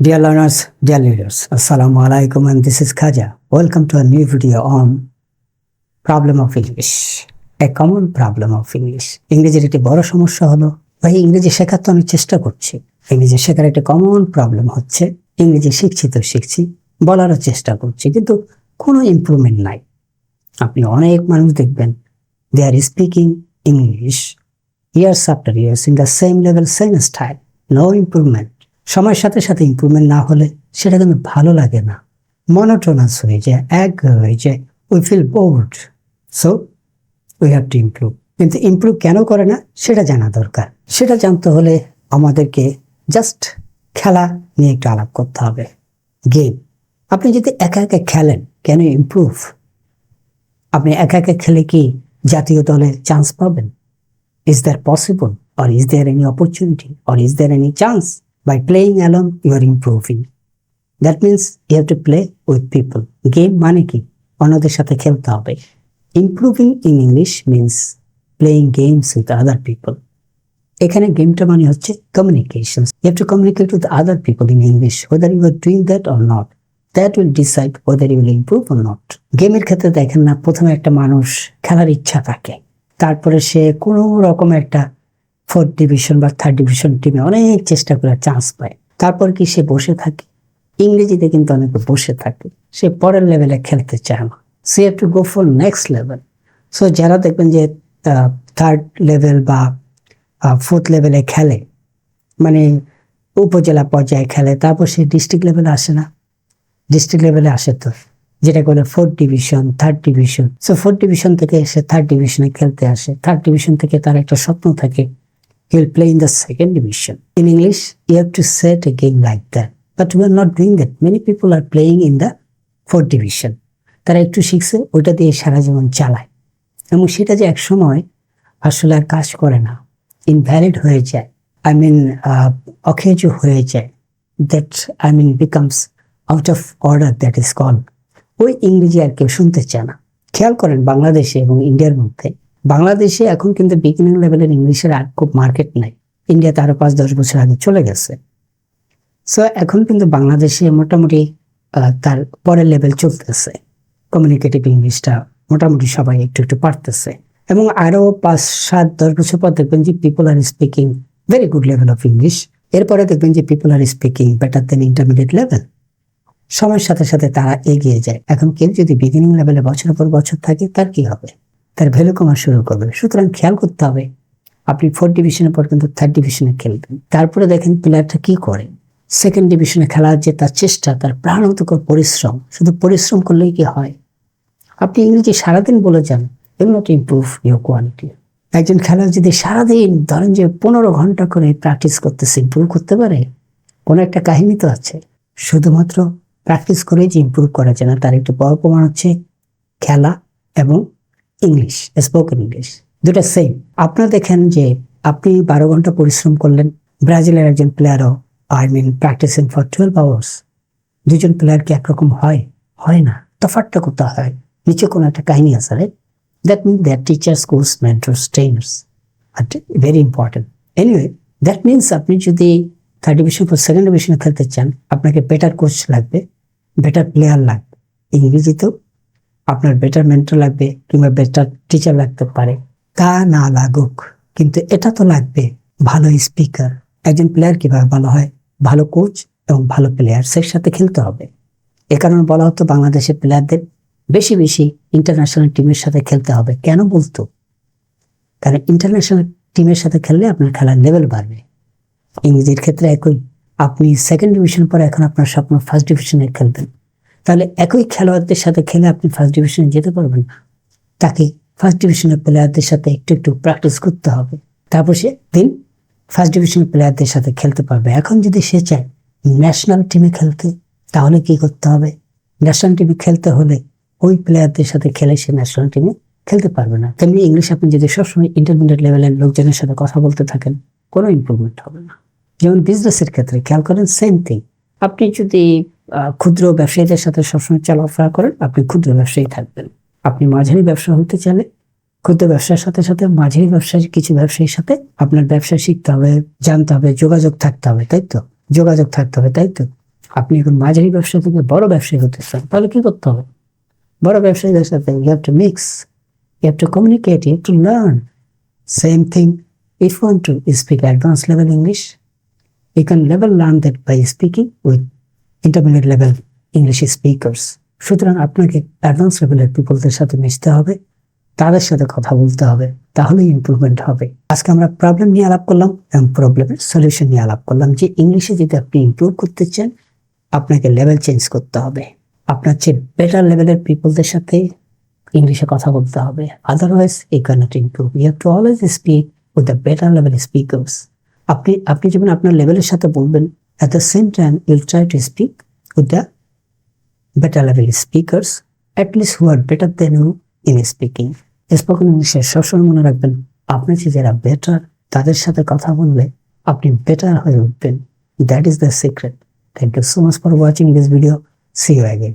Dear learners, dear leaders, Assalamu alaikum and this is Khaja. Welcome to a new video on problem of English. A common problem of English. ইংরেজির একটি বড় সমস্যা হলো ভাই ইংরেজি শেখার তো আমি চেষ্টা করছি ইংরেজি শেখার একটা কমন প্রবলেম হচ্ছে ইংরেজি শিখছি তো শিখছি বলারও চেষ্টা করছি কিন্তু কোনো ইমপ্রুভমেন্ট নাই আপনি অনেক মানুষ দেখবেন they are speaking English years after years in the same level same style no improvement সময়ের সাথে সাথে ইম্প্রুভমেন্ট না হলে সেটা কিন্তু ভালো লাগে না। মনোটোনাস হয়ে যায়, এক হয়ে যায় we feel bored so we have to improve কিন্তু ইমপ্রুভ কেন করে না, সেটা জানা দরকার। সেটা জানতে হলে আমাদেরকে জাস্ট খেলা নিয়ে একটু আলাপ করতে হবে। গেম আপনি যদি একা একা খেলেন, কেন ইমপ্রুভ আপনি একা একা খেলে কি জাতীয় দলে চান্স পাবেন? Is there possible or is there any opportunity or is there any chance by playing alone you are improving that means you have to play with people game মানে কি? অন্যদের সাথে খেলতে হবে। Improving in English means playing games with other people এখানে গেমটা মানে হচ্ছে communication you to communicate with other people in English whether you are doing that or not that will decide whether you will improve or not গেমের ক্ষেত্রে দেখেন না, প্রথমে একটা মানুষ খেলার ইচ্ছা থাকে। তারপরে সে কোনো রকম একটা ফোর্থ ডিভিশন বা থার্ড ডিভিশন টিমে অনেক চেষ্টা করে চান্স পায়। তারপর কি সে বসে থাকে? ইংরেজিতে কিন্তু অনেকে বসে থাকে। সে পরের লেভেলে খেলতে চায় না। সে have to go for next level so যারা দেখবেন যে থার্ড লেভেল বা ফোর্থ লেভেলে খেলে মানে উপজেলা পর্যায়ে খেলে, তারপর সে ডিস্ট্রিক্ট লেভেলে আসে না। ডিস্ট্রিক্ট লেভেলে আসে তো। যেটা বলে fourth division third division so fourth division থেকে এসে থার্ড ডিভিশনে খেলতে আসে। থার্ড ডিভিশন থেকে তার একটা স্বপ্ন থাকে। He will play in the second division. In English, you have to set a game like that. But we are not doing that. Many people are playing in the fourth division. তারা একটু শিখছে ওইটা দিয়ে সারা জীবন চালায় এবং সেটা যে এক সময় আসলে আর কাজ করে না ইনভ্যালিড হয়ে যায় আই মিন অখেজ হয়ে যায় that I mean becomes out of order that is call ওই ইংরেজি আর কেউ শুনতে চায় না খেয়াল করেন বাংলাদেশে এবং ইন্ডিয়ার মধ্যে বাংলাদেশে এখন কিন্তু বিগিনিং লেভেলের ইংলিশের আর খুব মার্কেট নাই। ইন্ডিয়াতে আরও পাঁচ, দশ বছর আগে চলে গেছে। সো এখন কিন্তু বাংলাদেশে মোটামুটি তার পরের লেভেল চলতেছে। কমিউনিকেটিভ ইংলিশটা মোটামুটি সবাই একটু একটু পারতেছে। এবং আরও পাঁচ, সাত, দশ বছর পর দেখবেন যে people are speaking very good level of English এরপরে দেখবেন যে people are speaking better than intermediate level সময়ের সাথে সাথে তারা এগিয়ে যায়। এখন কেউ যদি বিগিনিং লেভেলে বছর পর বছর থাকে, তার কি হবে? তার ভ্যালু কমা শুরু করবে। সুতরাং খেয়াল করতে হবে, আপনি ফোর্থ ডিভিশনের পর কিন্তু থার্ড ডিভিশনে খেলবেন। তারপরে দেখেন প্লেয়ারটা কি করে। সেকেন্ড ডিভিশনে খেলার যে তার চেষ্টা, তার প্রাণান্তকর পরিশ্রম, শুধু পরিশ্রম করলেই কি হয়? আপনি ইংরেজি সারাদিন বলে যান এগুলো নট ইম্প্রুভ ইউর কোয়ালিটি একজন খেলোয়াড় যদি সারাদিন ধরেন যে পনেরো ঘণ্টা করে প্র্যাকটিস করতেছে ইম্প্রুভ করতে পারে? কোনো একটা কাহিনী তো আছে। শুধুমাত্র প্র্যাকটিস করে যে ইম্প্রুভ করা যায় না, তার একটু বড় প্রমাণ হচ্ছে, খেলা এবং ইংলিশ স্পোকেন ইংলিশ দুটা সেম আপনারা দেখেন যে আপনি বারো ঘণ্টা পরিশ্রম করলেন, ব্রাজিলের একজন প্লেয়ারও I mean practising for twelve hours দুজন প্লেয়ার কি একরকম হয়? হয় না। তফাতটা করতে হয়? নিচে কোনো একটা কাহিনী আছে right that mean that teachers course mentors trainers very important anyway that means আপনি যদি থার্ড ডিভিশন পর সেকেন্ড ডিভিশনে খেলতে চান, আপনাকে বেটার কোচ লাগবে বেটার প্লেয়ার লাগবে, ইংরেজিতেও আপনার বেটার মেন্টর লাগবে কিংবা বেটার টিচার লাগতে পারে। তা না লাগুক, কিন্তু এটা তো লাগবে ভালো স্পিকার একজন প্লেয়ার কীভাবে ভালো হয়? ভালো কোচ এবং ভালো প্লেয়ার্সের সাথে খেলতে হবে। এ কারণে বলা হতো বাংলাদেশের প্লেয়ারদের বেশি বেশি ইন্টারন্যাশনাল টিমের সাথে খেলতে হবে। কেন বলতো? কারণ ইন্টারন্যাশনাল টিমের সাথে খেললে আপনার খেলার লেভেল বাড়বে। ইংরেজির ক্ষেত্রে একই আপনি সেকেন্ড ডিভিশন পরে এখন আপনার স্বপ্ন ফার্স্ট ডিভিশনে খেলবেন। তাহলে একই খেলোয়াড়দের সাথে খেলে আপনি ফার্স্ট ডিভিশনে যেতে পারবেন তাকে ফার্স্ট ডিভিশনের প্লেয়ারদের সাথে একটু একটু প্র্যাকটিস করতে হবে। তারপর সে দিন ফার্স্ট ডিভিশনের প্লেয়ারদের সাথে খেলতে পারবে। এখন যদি সে চায় ন্যাশনাল টিমে খেলতে, তাহলে কি করতে হবে? ন্যাশনাল টিমে খেলতে হলে ওই প্লেয়ারদের সাথে খেলে সে ন্যাশনাল টিমে খেলতে পারবে না। তেমনি ইংলিশ আপনি যদি সবসময় ইন্টারমিডিয়েট লেভেলের লোকজনের সাথে কথা বলতে থাকেন, কোনো ইম্প্রুভমেন্ট হবে না। যেমন বিজনেসের ক্ষেত্রে খেয়াল করেন সেম থিং আপনি যদি ক্ষুদ্র ব্যবসায়ীদের সাথে সবসময় চলাফেরা করেন। আপনি ক্ষুদ্র ব্যবসায়ী থাকবেন। আপনি মাঝারি ব্যবসা হতে চাইলে ক্ষুদ্র ব্যবসার সাথে সাথে মাঝারি ব্যবসার কিছু ব্যবসায়ীর সাথে আপনার ব্যবসা শিখতে হবে, জানতে হবে, যোগাযোগ থাকতে হবে, তাই তো? যোগাযোগ থাকতে হবে, তাই তো? আপনি এখন মাঝারি ব্যবসা থেকে বড় ব্যবসায়ী হতে চান, তাহলে কি করতে হবে? বড় ব্যবসায়ীদের সাথে you have to mix you have to communicate you have to learn same thing if one to speak advance level English you can level learn that by speaking with intermediate level English speakers. সুতরাং আপনাকে advance লেভেলের পিপলদের সাথে মিশতে হবে, তাদের সাথে কথা বলতে হবে তাহলে ইমপ্রুভমেন্ট হবে। আজকে আমরা প্রবলেম নিয়ে আলাপ করলাম এবং প্রবলেমের সলিউশন নিয়ে আলাপ করলাম যে ইংলিশে যদি আপনি ইমপ্রুভ করতে চান, আপনাকে লেভেল চেঞ্জ করতে হবে। আপনার চেয়ে বেটার লেভেলের পিপলদের সাথে ইংলিশে কথা বলতে হবে। Otherwise you cannot improve you have to always speak with the better level speakers আপনি আপনি যেমন আপনার লেভেলের সাথে বলবেন at the same time, you'll try to speak with the better level speakers at least who are better than you in speaking. Spoken ইংলিশে সবসময় মনে রাখবেন আপনি যে যারা বেটার তাদের সাথে কথা বললে আপনি বেটার হয়ে উঠবেন। That is the secret thank you so much for watching this video see you again